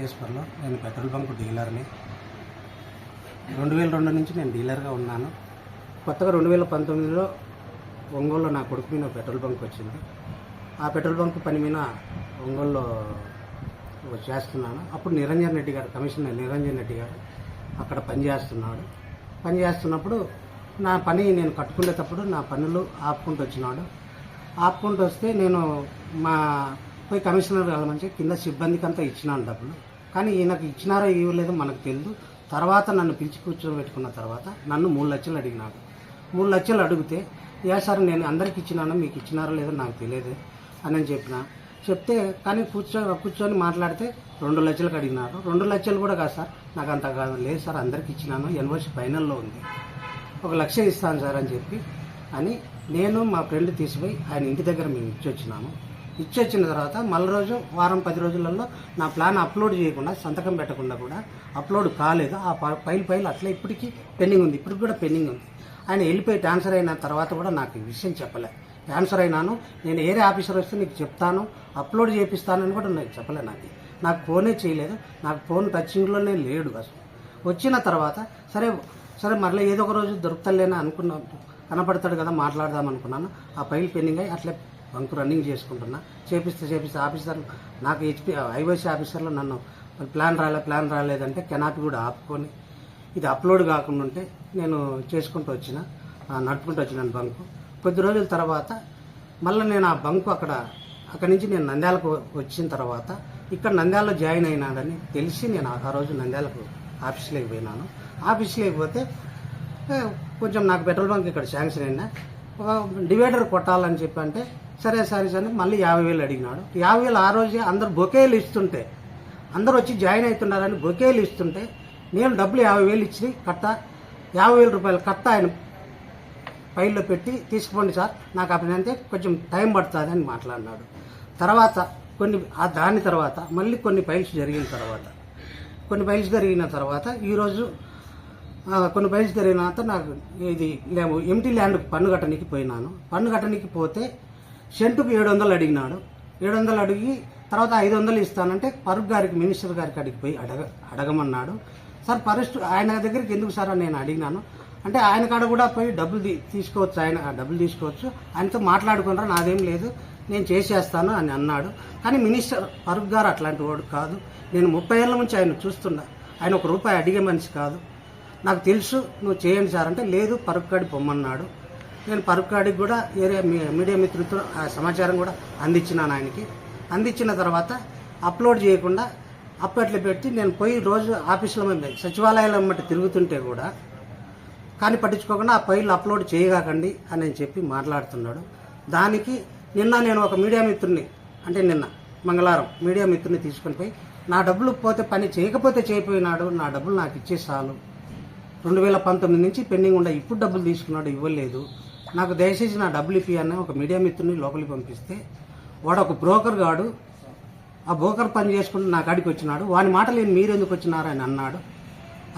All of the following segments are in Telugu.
వెంకటేశ్వర్లో. నేను పెట్రోల్ బంక్ డీలర్ని. రెండు వేల రెండు నుంచి నేను డీలర్గా ఉన్నాను. కొత్తగా రెండు వేల పంతొమ్మిదిలో ఒంగోలులో నా కొడుకు మీద పెట్రోల్ బంక్ వచ్చింది. ఆ పెట్రోల్ బంక్ పని మీద ఒంగోలులో చేస్తున్నాను. అప్పుడు నిరంజన్ రెడ్డి గారు కమిషనర్ నిరంజన్ రెడ్డి గారు అక్కడ పనిచేస్తున్నాడు పనిచేస్తున్నప్పుడు నా పని నేను కట్టుకునేటప్పుడు నా పనులు ఆపుకుంటూ వచ్చినాడు. ఆపుకుంటూ వస్తే నేను మా పోయి కమిషనర్ కలమంచి కింద సిబ్బందికి అంతా ఇచ్చినాను డబ్బులు. కానీ ఈయనకు ఇచ్చినారో ఇవ్వలేదో మనకు తెలియదు తర్వాత నన్ను పిలిచి కూర్చోబెట్టుకున్న తర్వాత నన్ను మూడు లక్షలు అడిగినాడు. మూడు లక్షలు అడిగితే ఏ సార్ నేను అందరికి ఇచ్చినాను? మీకు ఇచ్చినారో లేదో నాకు తెలియదు అని అని చెప్పిన. చెప్తే కానీ కూర్చో కూర్చొని మాట్లాడితే రెండు లక్షలకు అడిగినారు. రెండు లక్షలు కూడా కాదు సార్ నాకు అంత కాదు. లేదు సార్ అందరికి ఇచ్చినాను. ఎన్వర్సి ఫైనల్లో ఉంది. ఒక లక్ష ఇస్తాను సార్ అని చెప్పి అని నేను మా ఫ్రెండ్ తీసిపోయి ఆయన ఇంటి దగ్గర మేము ఇచ్చొచ్చినాము. ఇచ్చొచ్చిన తర్వాత మళ్ళీ రోజు వారం పది రోజులలో నా ప్లాన్ అప్లోడ్ చేయకుండా సంతకం పెట్టకుండా కూడా అప్లోడ్ కాలేదు. ఆ ఫైల్ ఫైల్ అట్లా ఇప్పటికీ పెండింగ్ ఉంది. ఇప్పటికి కూడా పెండింగ్ ఉంది. ఆయన వెళ్ళిపోయి ట్రాన్స్ఫర్ అయిన తర్వాత కూడా నాకు ఈ విషయం చెప్పలే. ట్రాన్స్ఫర్ అయినాను. నేను ఏరే ఆఫీసర్ వస్తే నీకు చెప్తాను. అప్లోడ్ చేపిస్తానని కూడా నాకు చెప్పలే నాకు నాకు ఫోనే చేయలేదు. నాకు ఫోన్ టచింగ్లోనే లేడు అసలు. వచ్చిన తర్వాత సరే సరే మరలా ఏదో ఒక రోజు దొరుకుతలేనా అనుకున్నాను కనపడతాడు కదా మాట్లాడదాం అనుకున్నాను. ఆ ఫైల్ పెండింగ్ అయ్యి అట్లే బంకు రన్నింగ్ చేసుకుంటున్నా. చేపిస్తే చేపిస్తే ఆఫీసర్లు నాకు హెచ్పి ఐవైసీ ఆఫీసర్లు నన్ను ప్లాన్ రాలే ప్లాన్ రాలేదంటే కెనాపి కూడా ఆపుకొని ఇది అప్లోడ్ కాకుండా ఉంటే నేను చేసుకుంటూ వచ్చిన నడుపుకుంటూ వచ్చినాను బంకు. కొద్ది రోజుల తర్వాత మళ్ళీ నేను ఆ బంకు అక్కడ అక్కడి నుంచి నేను నంద్యాలకు వచ్చిన తర్వాత ఇక్కడ నంద్యాలలో జాయిన్ అయినాడని తెలిసి నేను ఆ- రోజు నంద్యాలకు ఆఫీస్లోకి పోయినాను. ఆఫీస్లోకి పోతే కొంచెం నాకు పెట్రోల్ బంక్ ఇక్కడ శాంక్షన్ అయినా ఒక డివైడర్ కొట్టాలని చెప్పి అంటే సరే సరే సరే మళ్ళీ యాభై వేలు అడిగినాడు. యాభై వేలు ఆ రోజే అందరు బొకేలు ఇస్తుంటే అందరూ వచ్చి జాయిన్ అవుతున్నారని బొకేలు ఇస్తుంటే నేను డబ్బులు యాభై వేలు ఇచ్చి కట్ట యాభై వేల రూపాయలు కట్ట ఆయన ఫైల్లో పెట్టి తీసుకోండి సార్ నాకు అప్పుడు కొంచెం టైం పడుతుంది అని మాట్లాడినాడు. తర్వాత కొన్ని ఆ దాని తర్వాత మళ్ళీ కొన్ని ఫైల్స్ జరిగిన తర్వాత కొన్ని ఫైల్స్ జరిగిన తర్వాత ఈరోజు కొన్ని ఫైల్స్ జరిగిన తర్వాత నాకు ఇది లేవు ఎంటీ ల్యాండ్ పన్ను కట్టడానికి పోయినాను. పన్ను కట్టడానికి పోతే సెంటుకు ఏడు వందలు అడిగినాడు. ఏడు వందలు అడిగి తర్వాత ఐదు వందలు ఇస్తానంటే పరుగు గారికి మినిస్టర్ గారికి అడిగిపోయి అడగ అడగమన్నాడు. సార్ పరిస్థితి ఆయన దగ్గరికి ఎందుకు సార్ అని నేను అడిగినాను. అంటే ఆయన కాడ కూడా పోయి డబ్బులు తీసుకోవచ్చు ఆయన డబ్బులు తీసుకోవచ్చు. ఆయనతో మాట్లాడుకున్నారా నాదేం లేదు. నేను చేసేస్తాను అని అన్నాడు. కానీ మినిస్టర్ ఫరూక్ గారు అట్లాంటి వాడు కాదు. నేను ముప్పై ఏళ్ళ నుంచి ఆయన చూస్తున్నా. ఆయన ఒక రూపాయి అడిగే మనిషి కాదు. నాకు తెలుసు నువ్వు చేయండి సార్ అంటే లేదు పరుక్కాడి పొమ్మన్నాడు. నేను పరుక్కాడికి కూడా ఏరియా మీ- మీడియా మిత్రులతో ఆ సమాచారం కూడా అందించినాను ఆయనకి. అందించిన తర్వాత అప్లోడ్ చేయకుండా అప్పట్లో పెట్టి నేను పోయి రోజు ఆఫీసులో సచివాలయాల మట్టి తిరుగుతుంటే కూడా కానీ పట్టించుకోకుండా ఆ ఫైల్ అప్లోడ్ చేయగాకండి అని నేను చెప్పి మాట్లాడుతున్నాడు. దానికి నిన్న నేను ఒక మీడియా మిత్రుని అంటే నిన్న మంగళవారం మీడియా మిత్రుని తీసుకొని పోయి నా డబ్బులు పోతే పని చేయకపోతే చేయపోయినాడు నా డబ్బులు నాకు ఇచ్చే చాలు రెండు వేల పంతొమ్మిది నుంచి పెండింగ్ ఉండే ఇప్పుడు డబ్బులు తీసుకున్నాడు ఇవ్వలేదు. నాకు దయచేసి నా డబ్బులు ఇప్పి అని ఒక మీడియా మిత్రుని లోపలికి పంపిస్తే వాడు ఒక బ్రోకర్ గాడు. ఆ బ్రోకర్ పని చేసుకుంటూ నా కాడికి వచ్చినాడు. వాని మాటలు నేను మీరు ఎందుకు వచ్చినారు అని అన్నాడు.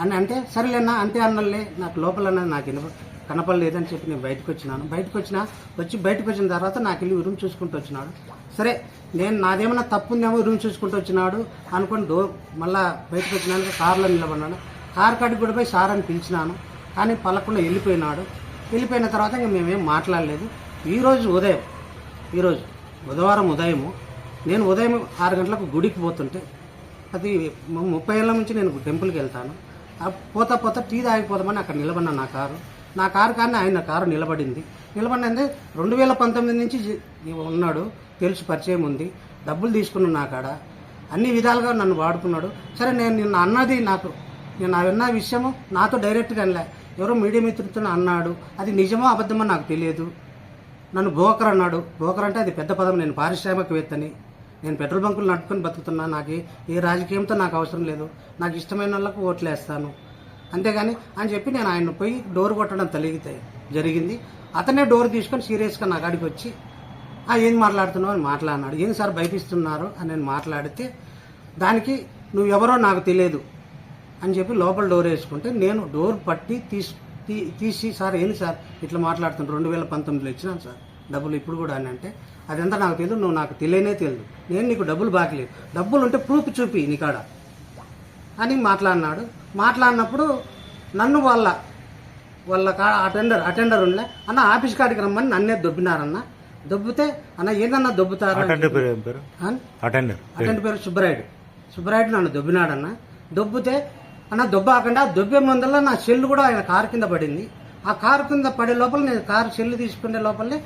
అని అంటే సరేలేనా అంటే అన్నలే నాకు లోపల నాకు వినప కనపడలేదని చెప్పి నేను బయటకు వచ్చినాను. బయటకు వచ్చిన వచ్చి బయటకు వచ్చిన తర్వాత నాకు వెళ్ళి రూమ్ చూసుకుంటూ వచ్చినాడు. సరే నేను నాదేమన్నా తప్పు ఉందేమో రూమ్ చూసుకుంటూ వచ్చినాడు అనుకుని డోర్ మళ్ళా బయటకు వచ్చినాను కార్లో నిలబడినాను కార్ కాడికి కూడా పోయి సార్ అని పిలిచినాను. కానీ పలకుండా వెళ్ళిపోయినాడు. వెళ్ళిపోయిన తర్వాత ఇంకా మేమేం మాట్లాడలేదు. ఈరోజు ఉదయం ఈరోజు బుధవారం ఉదయము నేను ఉదయం ఆరు గంటలకు గుడికి పోతుంటే అది ముప్పై ఏళ్ళ నుంచి నేను టెంపుల్కి వెళ్తాను. ఆ పోతా పోతా టీ తాగిపోదామని అక్కడ నిలబడిన నా కారు. నా కారు కానీ ఆయన కారు నిలబడింది. నిలబడింది రెండు వేల పంతొమ్మిది నుంచి ఉన్నాడు తెలుసు పరిచయం ఉంది. డబ్బులు తీసుకున్నాడు నా కాడ. అన్ని విధాలుగా నన్ను వాడుకున్నాడు. సరే నేను నిన్న అన్నది నాకు నేను విన్న విషయము నాతో డైరెక్ట్గా అనలే. ఎవరో మీడియా మిత్రులతో అన్నాడు. అది నిజమో అబద్ధమో నాకు తెలియదు. నన్ను బోకర్ అన్నాడు. బోకర్ అంటే అది పెద్ద పదం. నేను పారిశ్రామికవేత్తని. నేను పెట్రోల్ బంకులు నడుపుకొని బతుకుతున్నా. నాకు ఏ- రాజకీయంతో నాకు అవసరం లేదు. నాకు ఇష్టమైన వాళ్ళకు ఓట్లు వేస్తాను అంతేగాని అని చెప్పి నేను ఆయన పోయి డోర్ కొట్టడం తొలగితే జరిగింది. అతనే డోర్ తీసుకొని సీరియస్గా నా కాడికి వచ్చి ఏం మాట్లాడుతున్నావు? అని మాట్లాడినాడు. ఏం సార్ భయపిస్తున్నారు? అని నేను మాట్లాడితే దానికి నువ్వు ఎవరో నాకు తెలియదు. అని చెప్పి లోపల డోర్ వేసుకుంటే నేను డోర్ పట్టి తీసి తీసి సార్ ఏంది సార్? ఇట్లా మాట్లాడుతున్నాను రెండు వేల పంతొమ్మిదిలో ఇచ్చినాను సార్. డబ్బులు ఇప్పుడు కూడా అని అంటే అదంతా నాకు తెలియదు నువ్వు నాకు తెలియనే తెలియదు నేను నీకు డబ్బులు బాకలేదు డబ్బులు ఉంటే ప్రూఫ్ చూపి నీ కాడ అని మాట్లాడినాడు. మాట్లాడినప్పుడు నన్ను వాళ్ళ వాళ్ళ కా- అటెండర్ అటెండర్ ఉండే అన్న ఆఫీస్ కాడికి రమ్మని నన్నే దొబ్బినారన్న. దొబ్బితే అన్న ఏదన్నా దొబ్బుతారు? అటెండర్ పేరు సుబ్బరాయుడు. సుబ్బరాయుడు నన్ను దొబ్బినాడన్న. దొబ్బితే అన్న దొబ్బాకుండా దొబ్బే ముందల నా చెల్లు కూడా ఆయన కారు కింద పడింది. ఆ కారు కింద పడే లోపల నేను కారు సెల్లు తీసుకునే లోపలనే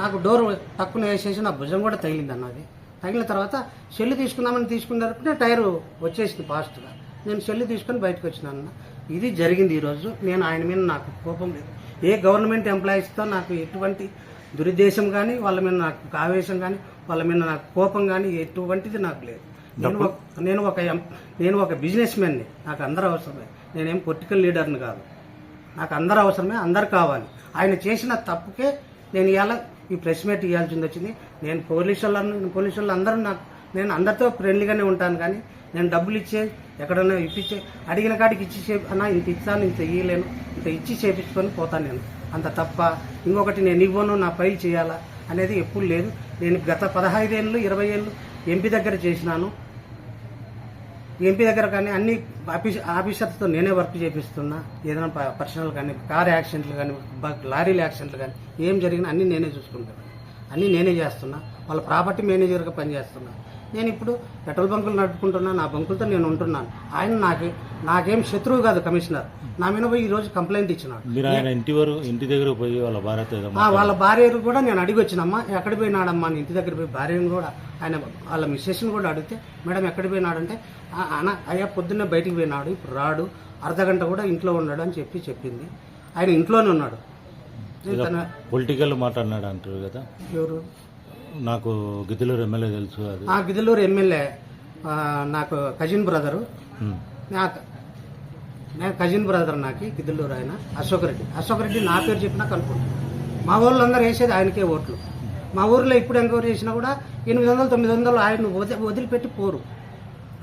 నాకు డోర్ తక్కువ వేసేసి నా భుజం కూడా తగిలింది అన్నది తగిలిన తర్వాత సెల్లు తీసుకుందామని తీసుకున్నప్పుడు టైరు వచ్చేసింది ఫాస్ట్గా నేను సెల్లు తీసుకొని బయటకు వచ్చినాను అన్న. ఇది జరిగింది ఈరోజు. నేను ఆయన మీద నాకు కోపం లేదు. ఏ గవర్నమెంట్ ఎంప్లాయీస్తో నాకు ఎటువంటి దురుద్దేశం కానీ వాళ్ళ మీద నాకు ఆవేశం కానీ వాళ్ళ మీద నాకు కోపం కానీ ఎటువంటిది నాకు లేదు. నేను ఒక నేను ఒక ఎం- నేను ఒక బిజినెస్ మ్యాన్ని నాకు అందరూ అవసరమే. నేనేం పొలిటికల్ లీడర్ని కాదు. నాకు అందరూ అవసరమే అందరు కావాలి. ఆయన చేసిన తప్పుకే నేను ఇవాళ ఈ ప్రెస్ మీట్ ఇవ్వాల్సింది వచ్చింది. నేను పోలీసు వాళ్ళను పోలీసు వాళ్ళు అందరూ నాకు నేను అందరితో ఫ్రెండ్లీగానే ఉంటాను కానీ నేను డబ్బులు ఇచ్చే ఎక్కడైనా ఇప్పించే అడిగిన కాడికి ఇచ్చి చే అన్నా ఇంత ఇస్తాను ఇంత ఇయ్యలేను ఇంత ఇచ్చి చేపించుకొని పోతాను నేను. అంత తప్ప ఇంకొకటి నేను ఇవ్వను నా ఫైల్ చేయాలా అనేది ఎప్పుడు లేదు. నేను గత పదహైదు ఏళ్ళు ఇరవై ఏళ్ళు ఎంపీ దగ్గర చేసినాను. ఎంపీ దగ్గర కానీ అన్ని ఆఫీస్ ఆఫీసర్స్తో నేనే వర్క్ చేపిస్తున్నా. ఏదైనా పర్సనల్ కానీ కార్ యాక్సిడెంట్లు కానీ లారీల యాక్సిడెంట్లు కానీ ఏం జరిగినా అన్నీ నేనే చూసుకుంటాను అన్నీ నేనే చేస్తున్నా. వాళ్ళ ప్రాపర్టీ మేనేజర్గా పనిచేస్తున్నా. నేను ఇప్పుడు పెట్రోల్ బంకులు నడుపుకుంటున్నా నా బంకులతో నేను ఉంటున్నాను. ఆయన నాకు నాకేం శత్రువు కాదు కమిషనర్. నా మీద పోయి ఈరోజు కంప్లైంట్ ఇచ్చినాడు. ఆయన ఇంటి వరకు ఇంటి దగ్గర పోయి వాళ్ళ ఆ, వాళ్ళ భార్యను కూడా నేను అడిగి వచ్చినమ్మా. ఎక్కడ పోయినాడమ్మా ఇంటి దగ్గర పోయి భార్యను కూడా ఆయన వాళ్ళ మిస్సెస్ని కూడా అడిగితే మేడం ఎక్కడ పోయినాడంటే "ఆ, అన్న అయ్యా పొద్దున్నే బయటికి పోయినాడు ఇప్పుడు రాడు అర్ధ గంట కూడా ఇంట్లో ఉన్నాడు అని చెప్పి చెప్పింది. ఆయన ఇంట్లోనే ఉన్నాడు. పొలిటికల్ మాట్లాడినాడు అంటారు కదా. ఎవరు? నాకు గిద్దలూరు ఎమ్మెల్యే తెలుసు అది. ఆ గిద్దలూరు ఎమ్మెల్యే నాకు కజిన్ బ్రదరు. నాకు నేను కజిన్ బ్రదర్ నాకు గిద్దలూరు ఆయన అశోక్ రెడ్డి. అశోక్ రెడ్డి నా పేరు చెప్పినా కనుక్కుంటాను మా వాళ్ళందరూ వేసేది ఆయనకే ఓట్లు. మా ఊర్లో ఇప్పుడు ఎంక్వైరీ చేసినా కూడా ఎనిమిది వందలు తొమ్మిది వందలు ఆయన వదిలిపెట్టి పోరు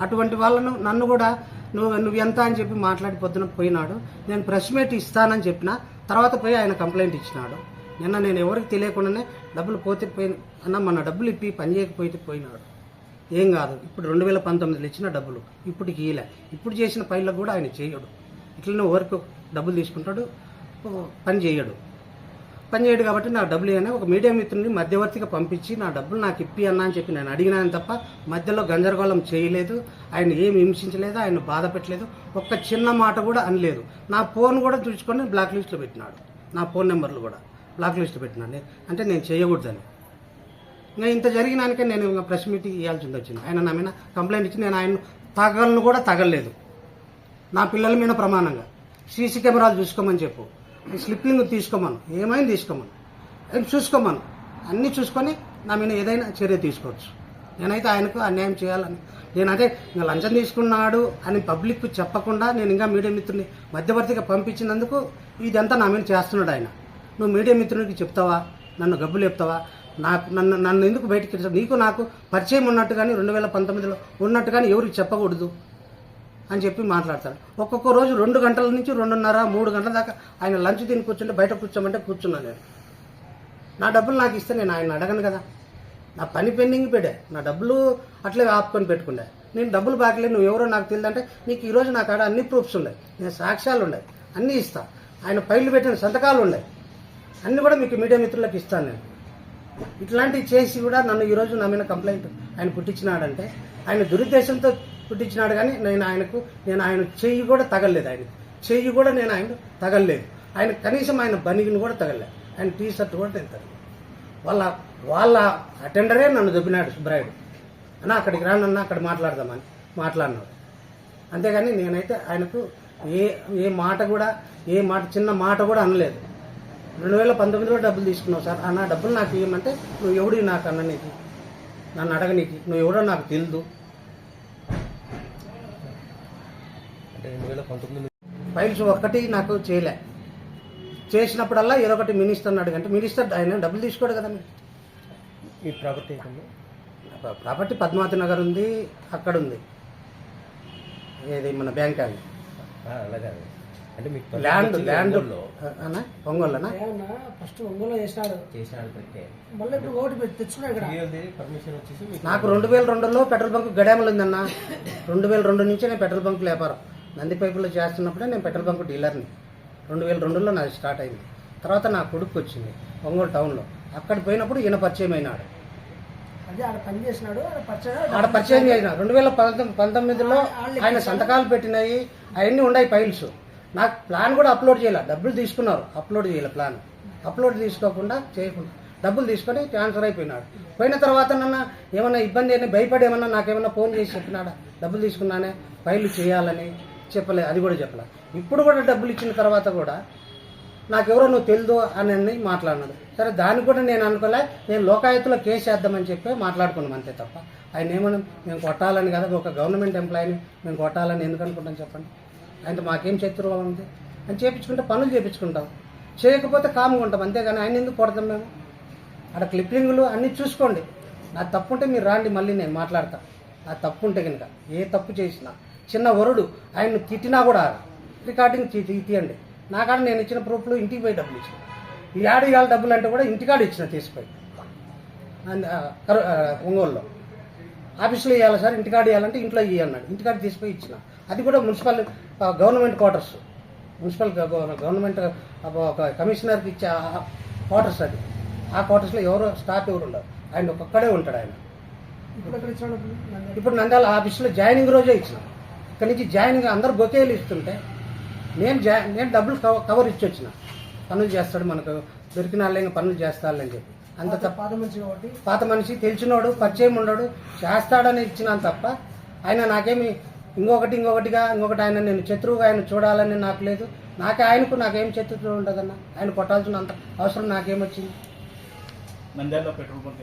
అటువంటి వాళ్ళను నన్ను కూడా నువ్వు నువ్వు ఎంత అని చెప్పి మాట్లాడి పొద్దున పోయినాడు. నేను ప్రెస్ మీట్ ఇస్తానని చెప్పిన తర్వాత పోయి ఆయన కంప్లైంట్ ఇచ్చినాడు. నిన్న నేను ఎవరికి తెలియకుండానే డబ్బులు పోతే పోయి అన్న మన డబ్బులు ఇప్పి పని చేయకపోతే పోయినాడు. ఏం కాదు ఇప్పుడు రెండు వేల పంతొమ్మిదిలో ఇచ్చిన డబ్బులు ఇప్పటికి ఇయలే ఇప్పుడు చేసిన పైలకు కూడా ఆయన చేయడు. ఇట్లనే ఓరికి డబ్బులు తీసుకుంటాడు పని చేయడు. పనిచేయడు కాబట్టి నాకు డబ్బులు ఇవ్వని ఒక మీడియా మిత్రుని మధ్యవర్తిగా పంపించి నా డబ్బులు నాకు ఇప్పి అన్నా అని చెప్పి నేను అడిగినాను తప్ప మధ్యలో గందరగోళం చేయలేదు ఆయన ఏమి హింసించలేదు ఆయన బాధ పెట్టలేదు ఒక్క చిన్న మాట కూడా అనలేదు. నా ఫోన్ కూడా చూసుకొని బ్లాక్ లిస్ట్లో పెట్టినాడు. నా ఫోన్ నెంబర్లు కూడా బ్లాక్ లిస్ట్లో పెట్టినాడు. అంటే నేను చేయకూడదని. ఇంకా ఇంత జరిగినానికే నేను ఇంకా ప్రెస్ మీట్ ఇవ్వాల్సింది వచ్చింది. ఆయన నా మీద కంప్లైంట్ ఇచ్చి నేను ఆయన తగలను కూడా తగలలేదు. నా పిల్లల మీద ప్రమాణంగా. సీసీ కెమెరాలు చూసుకోమని చెప్పు. స్లిప్పింగ్ తీసుకోమను. ఏమైనా తీసుకోమను? ఏం చూసుకోమను? అన్నీ చూసుకొని నా మీద ఏదైనా చర్య తీసుకోవచ్చు. నేనైతే ఆయనకు అన్యాయం చేయాలని. నేను అదే ఇంకా లంచం తీసుకున్నాడు అని పబ్లిక్ చెప్పకుండా నేను ఇంకా మీడియా మిత్రుని మధ్యవర్తిగా పంపించినందుకు ఇదంతా నా మీద చేస్తున్నాడు ఆయన. నువ్వు మీడియా మిత్రునికి చెప్తావా? నన్ను గబ్బులు చెప్తావా? నాకు నన్ను నన్ను ఎందుకు బయటకి నీకు నాకు పరిచయం ఉన్నట్టు కానీ రెండు వేల పంతొమ్మిదిలో ఉన్నట్టు కానీ ఎవరికి చెప్పకూడదు? అని చెప్పి మాట్లాడతాడు. ఒక్కొక్క రోజు రెండు గంటల నుంచి రెండున్నర మూడు గంటల దాకా ఆయన లంచ్ తిని కూర్చుంటే బయట కూర్చోమంటే కూర్చున్నాను నేను. నా డబ్బులు నాకు ఇస్తే నేను ఆయన అడగను కదా. నా పని పెండింగ్ పెట్టే. నా డబ్బులు అట్లే ఆపుకొని పెట్టుకుండే నేను డబ్బులు బాకలే నువ్వు ఎవరో నాకు తెలియదంటే నీకు ఈరోజు నా కాడ అన్ని ప్రూఫ్స్ ఉన్నాయి. నేను సాక్ష్యాలు ఉన్నాయి. అన్నీ ఇస్తా. ఆయన పైలు పెట్టిన సంతకాలు ఉన్నాయి. అన్నీ కూడా మీకు మీడియా మిత్రులకు ఇస్తాను నేను. ఇట్లాంటివి చేసి కూడా నన్ను ఈరోజు నా మీద కంప్లైంట్ ఆయన పుట్టించినాడంటే ఆయన దురుద్దేశంతో పుట్టించినాడు కానీ నేను ఆయనకు నేను ఆయన చెయ్యి కూడా తగలలేదు ఆయన చెయ్యి కూడా నేను ఆయన తగలలేదు. ఆయన కనీసం ఆయన బనిగిని కూడా తగలలేదు. ఆయన టీ షర్ట్ కూడా నేను తగలేదు వాళ్ళ వాళ్ళ అటెండరే నన్ను దొబ్బినాడు సుబ్రాయుడు అన్న అక్కడికి రానన్నా అక్కడ మాట్లాడదామని మాట్లాడినాడు. అంతేగాని నేనైతే ఆయనకు ఏ ఏ మాట కూడా ఏ మాట చిన్న మాట కూడా అనలేదు. రెండు వేల పంతొమ్మిదిలో డబ్బులు తీసుకున్నావు సార్. అన్న డబ్బులు నాకు ఇవ్వమంటే నువ్వు ఎవడి నాకు అన్న నీకు? నన్ను అడగనీకి? నువ్వు ఎవడో నాకు తెలియదు రెండు వేల పంతొమ్మిది. ఫైల్స్ ఒక్కటి నాకు చేయలే. చేసినప్పుడల్లా ఏదో ఒకటి మినిస్టర్ అన్నాడు అంటే మినిస్టర్ ఆయన డబ్బులు తీసుకోడు కదండి. మీ ప్రాపర్టీ ప్రాపర్టీ పద్మావతి నగర్ ఉంది అక్కడ ఉంది. ఏది మన బ్యాంక్ అది. అలాగే. అంటే మీకు ల్యాండ్ ల్యాండ్ అన్నా ఒంగోలునా ఫస్ట్ ఒంగోలు చేసినాడు. చేసినాడు పెట్టే. మళ్ళీ ఇప్పుడు ఓటు పెట్టి తెచ్చుకున్నాడు ఇక్కడ. టీఎల్ది పర్మిషన్ వచ్చేసి మీకు నాకు రెండు వేల రెండులో పెట్రోల్ బంక్ గడాములు ఉందన్న రెండు వేల రెండు నుంచి నేను పెట్రోల్ బంక్ వ్యాపారం. నంది పైపులో చేస్తున్నప్పుడే నేను పెట్రోల్ బంక్ డీలర్ని. రెండు వేల రెండులో నాది స్టార్ట్ అయింది. తర్వాత నా కొడుకు వచ్చింది ఒంగోలు టౌన్లో. అక్కడ పోయినప్పుడు ఈయన పరిచయం అయినాడు. ఆడ పరిచయం చేసిన రెండు వేల పంతొమ్మిది పంతొమ్మిదిలో ఆయన సంతకాలు పెట్టినాయి. అవన్నీ ఉన్నాయి ఫైల్స్. నాకు ప్లాన్ కూడా అప్లోడ్ చేయాలి. డబ్బులు తీసుకున్నారు. అప్లోడ్ చేయాలి ప్లాన్. అప్లోడ్ తీసుకోకుండా చేయకుండా డబ్బులు తీసుకొని ట్రాన్స్ఫర్ అయిపోయినాడు. పోయిన తర్వాత నన్న ఏమన్నా ఇబ్బంది అయినా భయపడి ఏమన్నా నాకేమన్నా ఫోన్ చేసి చెప్పినాడా? డబ్బులు తీసుకున్నానే ఫైల్ చేయాలని. చెప్పలే అది కూడా చెప్పలే. ఇప్పుడు కూడా డబ్బులు ఇచ్చిన తర్వాత కూడా నాకెవరో నువ్వు తెలుదు అని మాట్లాడినది. సరే దాన్ని కూడా నేను అనుకోలే నేను లోకాయుతులో కేసు వేద్దామని చెప్పి మాట్లాడుకున్నాం అంతే తప్ప. ఆయన ఏమన్నా మేము కొట్టాలని కదా ఒక గవర్నమెంట్ ఎంప్లాయీని మేము కొట్టాలని ఎందుకు అనుకుంటాం చెప్పండి? ఆయనతో మాకేం శత్రువు ఉంది? అని చేపించుకుంటే పనులు చేపించుకుంటాం. చేయకపోతే కామ్గా ఉంటాం అంతేగాని ఆయన ఎందుకు కొడతాం మేము? అక్కడ క్లిప్పింగ్లు అన్నీ చూసుకోండి. నా తప్పు ఉంటే మీరు రాండి మళ్ళీ నేను మాట్లాడతాను నా తప్పు ఉంటే కనుక ఏ తప్పు చేసినా చిన్న వరుడు ఆయన తిట్టినా కూడా రికార్డింగ్ తీయండి. నాకాడ నేను ఇచ్చిన ప్రూఫ్లు ఇంటికి పోయి డబ్బులు ఇచ్చిన. ఈ ఆడు ఇవాళ డబ్బులు అంటే కూడా ఇంటికాడ ఇచ్చిన ఆ, ఒంగోలులో. ఆఫీస్లో ఇవ్వాలి సార్? ఇంటికాడ ఇవ్వాలంటే ఇంట్లో ఇవ్వాలి అన్నాడు. ఇంటికాడ తీసుకుపోయి ఇచ్చిన. అది కూడా municipal government quarters. Municipal government ఒక కమిషనర్కి ఇచ్చే క్వార్టర్స్ అది. ఆ క్వార్టర్స్లో ఎవరు స్టాఫ్ ఎవరు ఉండరు. ఆయన ఒక్కడే ఉంటాడు ఆయన. ఇప్పుడు ఇచ్చినాడు నంద్యాల ఆఫీస్లో జాయినింగ్ రోజే ఇచ్చిన. ఇక్కడి నుంచి జాయినింగ్ అందరు బొకేలు ఇస్తుంటే నేను జా నేను డబ్బులు కవ- కవర్ ఇచ్చి వచ్చిన. పనులు చేస్తాడు మనకు దొరికిన వాళ్ళే ఇంకా పనులు చేస్తాడని చెప్పి. అంత పాత మనిషి కాబట్టి. పాత మనిషి తెలిసినోడు పరిచయం ఉండడు చేస్తాడని ఇచ్చినాను తప్ప ఆయన నాకేమి ఇంకొకటి ఇంకొకటిగా ఇంకొకటి ఆయన నేను శత్రువుగా ఆయన చూడాలని నాకు లేదు. నాకే ఆయనకు నాకేం శత్రువు ఉండదన్న? ఆయన కొట్టాల్సిన అంత అవసరం నాకేమొచ్చింది? నంద్యాలలో పెట్రోల్ బంక్